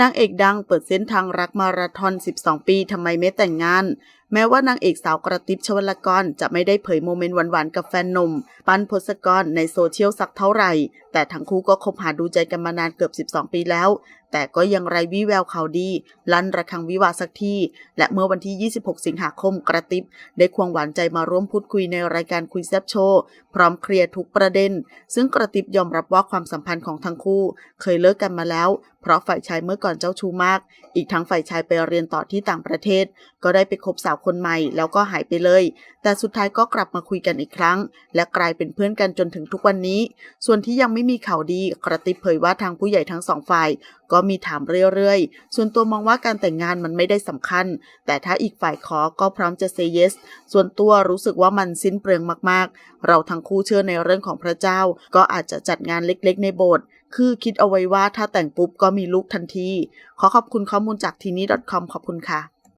นางเอกดังเปิดเส้นทางรักมาราธอน 12 ปีทำไมไม่แต่งงาน แม้ว่านางเอกสาวกระติบชวลกรจะไม่ได้เผยโมเมนต์หวานๆกับแฟนหนุ่มปันพศกรในโซเชียลสักเท่าไหร่ แต่ทั้งคู่ก็คบหาดูใจกันมานานเกือบ 12 ปีแล้ว แต่ก็ยังไรวิแววข่าวดี ลั่นระฆังวิวาสักทีและเมื่อวันที่ 26 สิงหาคมกระติบได้ควงหวานใจมาร่วมพูดคุยในรายการคุยแซบโชว์พร้อมเคลียร์ทุกประเด็น ซึ่งกระติบยอมรับว่าความสัมพันธ์ของทั้งคู่ เคยเลิกกันมาแล้ว เพราะฝ่ายชายเมื่อก่อนเจ้าชู้มาก อีกทั้งฝ่ายชายไปเรียนต่อที่ต่างประเทศ ก็ได้ไปคบสาวคนใหม่แล้วก็หายไปเลย แต่สุดท้ายก็กลับมาคุยกันอีกครั้ง และกลายเป็นเพื่อนกันจนถึงทุกวันนี้ ส่วนที่ยังไม่มีข่าวดีกระติบเผยว่าทางผู้ใหญ่ทั้งสองฝ่าย ก็มีถามเรื่อยๆ ส่วนตัวมองว่าการแต่งงานมันไม่ได้สำคัญ แต่ถ้าอีกฝ่ายขอก็พร้อมจะเซเยสส่วนตัวรู้สึกว่ามันสิ้นเปลืองมากๆ เราทั้งคู่เชื่อในเรื่องของพระเจ้า ก็อาจจะจัดงานเล็กๆ ในโบสถ์คือคิดเอาไว้ว่าถ้าแต่งปุ๊บก็มีลูกทันที ขอขอบคุณข้อมูลจากทีนี้ .com ขอบคุณค่ะ